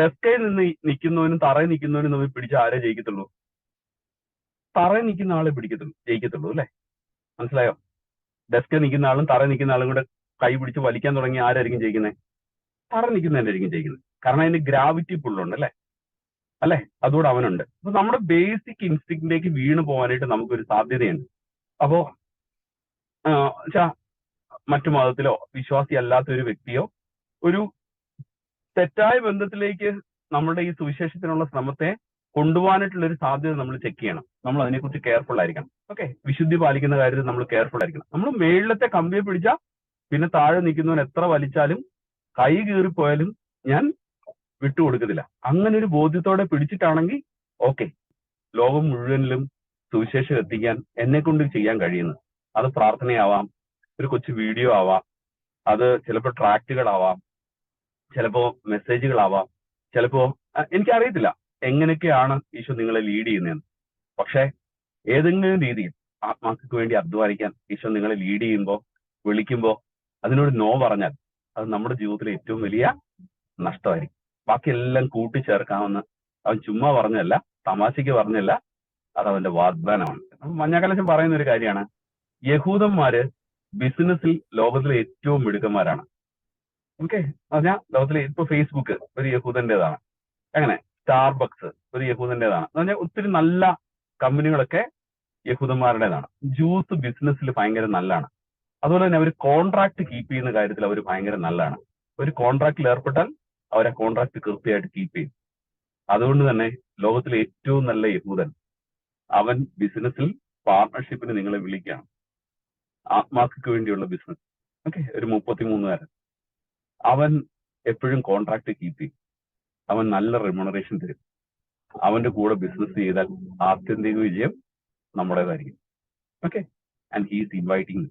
ഡെസ്കയിൽ നിന്ന് നിൽക്കുന്നവനും തറയിൽ നിൽക്കുന്നവനും തമ്മിൽ പിടിച്ച് ആരെ ജയിക്കത്തുള്ളൂ? തറയിൽ നിൽക്കുന്ന ആളെ പിടിക്കത്തുള്ളൂ ജയിക്കത്തുള്ളൂ അല്ലേ? മനസ്സിലായോ? ഡെസ്കിൽ നിൽക്കുന്ന ആളും തറ നിൽക്കുന്ന ആളും കൂടെ കൈ പിടിച്ച് വലിക്കാൻ തുടങ്ങി ആരായിരിക്കും ജയിക്കുന്നത് തറ നിൽക്കുന്നതിനായിരിക്കും ജയിക്കുന്നത്. കാരണം അതിന് ഗ്രാവിറ്റി പുള്ളുണ്ട് അല്ലേ? അല്ലേ? അതുകൂടെ അവനുണ്ട്. അപ്പൊ നമ്മുടെ ബേസിക് ഇൻസ്റ്റിക്റ്റിലേക്ക് വീണ് പോകാനായിട്ട് നമുക്കൊരു സാധ്യതയുണ്ട്. അപ്പോ മറ്റു മതത്തിലോ വിശ്വാസി അല്ലാത്ത ഒരു വ്യക്തിയോ ഒരു തെറ്റായ ബന്ധത്തിലേക്ക് നമ്മുടെ ഈ സുവിശേഷത്തിനുള്ള ശ്രമത്തെ കൊണ്ടുപോകാനായിട്ടുള്ള ഒരു സാധ്യത നമ്മൾ ചെക്ക് ചെയ്യണം. നമ്മൾ അതിനെക്കുറിച്ച് കെയർഫുൾ ആയിരിക്കണം. ഓക്കെ വിശുദ്ധി പാലിക്കുന്ന കാര്യത്തിൽ നമ്മൾ കെയർഫുൾ ആയിരിക്കണം. നമ്മൾ മേളിലത്തെ കമ്പിയെ പിടിച്ചാൽ പിന്നെ താഴെ നിൽക്കുന്നവൻ എത്ര വലിച്ചാലും കൈ കീറിപ്പോയാലും ഞാൻ വിട്ടുകൊടുക്കത്തില്ല. അങ്ങനെ ഒരു ബോധ്യത്തോടെ പിടിച്ചിട്ടാണെങ്കിൽ ഓക്കെ ലോകം മുഴുവനിലും സുവിശേഷം എത്തിക്കാൻ എന്നെ കൊണ്ട് ചെയ്യാൻ കഴിയുന്നത് അത് പ്രാർത്ഥനയാവാം ഒരു കൊച്ചു വീഡിയോ ആവാം അത് ചിലപ്പോൾ ട്രാക്റ്റുകളാവാം ചിലപ്പോ മെസ്സേജുകളാവാം. ചിലപ്പോ എനിക്കറിയത്തില്ല എങ്ങനെയൊക്കെയാണ് ഈശോ നിങ്ങളെ ലീഡ് ചെയ്യുന്നതെന്ന്. പക്ഷേ ഏതെങ്കിലും രീതിയിൽ ആത്മാക്കൾക്ക് വേണ്ടി അധ്വാനിക്കാൻ ഈശോ നിങ്ങളെ ലീഡ് ചെയ്യുമ്പോൾ വിളിക്കുമ്പോൾ അതിനോട് നോ പറഞ്ഞാൽ അത് നമ്മുടെ ജീവിതത്തിലെ ഏറ്റവും വലിയ നഷ്ടമായിരിക്കും. ബാക്കിയെല്ലാം കൂട്ടിച്ചേർക്കാമെന്ന് അവൻ ചുമ്മാ പറഞ്ഞല്ല തമാശയ്ക്ക് പറഞ്ഞല്ല അത് അവന്റെ വാഗ്ദാനമാണ്. മഞ്ഞാക്കലശം പറയുന്ന ഒരു കാര്യമാണ് യഹൂദന്മാര് ബിസിനസ്സിൽ ലോകത്തിലെ ഏറ്റവും മിടുക്കന്മാരാണ്. ഓക്കെ പറഞ്ഞാൽ ലോകത്തിലെ ഇപ്പൊ ഫേസ്ബുക്ക് ഒരു യഹൂദന്റേതാണ്. അങ്ങനെ സ്റ്റാർബക്സ് ഒരു യഹൂദന്റേതാണ്. എന്ന് പറഞ്ഞാൽ ഒത്തിരി നല്ല കമ്പനികളൊക്കെ യഹൂദന്മാരുടേതാണ്. ജ്യൂസ് ബിസിനസ്സിൽ ഭയങ്കര നല്ലതാണ് അതുപോലെ തന്നെ അവർ കോൺട്രാക്ട് കീപ്പ് ചെയ്യുന്ന കാര്യത്തിൽ അവർ ഭയങ്കര നല്ലതാണ് ഒരു കോൺട്രാക്റ്റിൽ ഏർപ്പെട്ടാൽ അവർ ആ കോൺട്രാക്ട് കൃത്യമായിട്ട് കീപ്പ് ചെയ്യും. അതുകൊണ്ട് തന്നെ ലോകത്തിലെ ഏറ്റവും നല്ല യഹൂദൻ അവൻ ബിസിനസ്സിൽ പാർട്ണർഷിപ്പിന് നിങ്ങളെ വിളിക്കുകയാണ്. ആത്മാർക്ക് വേണ്ടിയുള്ള ബിസിനസ് ഓക്കെ ഒരു മുപ്പത്തിമൂന്നുകാരൻ. അവൻ എപ്പോഴും കോൺട്രാക്ട് കീപ്പ് ചെയ്യും. അവൻ നല്ല റിമുണറേഷൻ തരും. അവന്റെ കൂടെ ബിസിനസ് ചെയ്താൽ ആത്യന്തിക വിജയം നമ്മുടേതായിരിക്കും. Okay and he's inviting